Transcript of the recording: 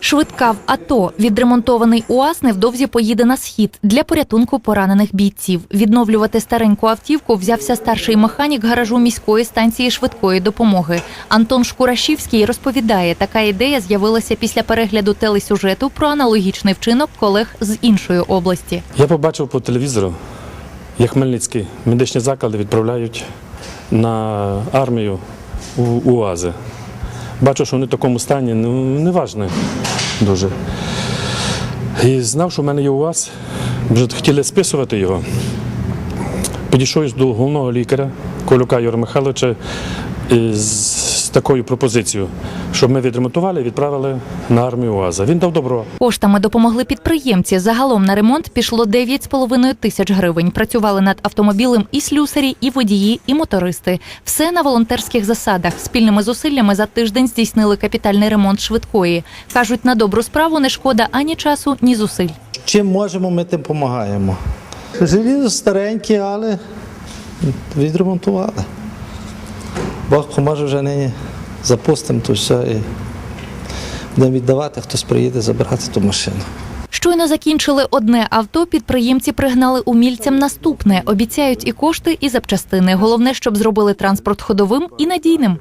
Швидка в АТО. Відремонтований УАЗ невдовзі поїде на схід для порятунку поранених бійців. Відновлювати стареньку автівку взявся старший механік гаражу міської станції швидкої допомоги. Антон Шкурашівський розповідає, така ідея з'явилася після перегляду телесюжету про аналогічний вчинок колег з іншої області. Я побачив по телевізору, як Хмельницькі медичні заклади відправляють на армію у УАЗи. Бачу, що вони в такому стані, ну неважно дуже. І знав, що в мене є у вас, вже хотіли списувати його. Підійшов до головного лікаря Колюка Юра Михайловича з такою пропозицією, щоб ми відремонтували і відправили на армію УАЗа. Він дав добро. Коштами допомогли підприємці. Загалом на ремонт пішло 9,5 тисяч гривень. Працювали над автомобілем і слюсарі, і водії, і мотористи. Все на волонтерських засадах. Спільними зусиллями за тиждень здійснили капітальний ремонт швидкої. кажуть, на добру справу не шкода ані часу, ні зусиль. Чим можемо, ми тим допомагаємо. Желізо стареньке, але відремонтували. Бог поможе вже нині запустимо то все і будемо віддавати, хтось приїде забирати ту машину. Щойно закінчили одне авто. Підприємці пригнали умільцям наступне. Обіцяють і кошти, і запчастини. Головне, щоб зробили транспорт ходовим і надійним.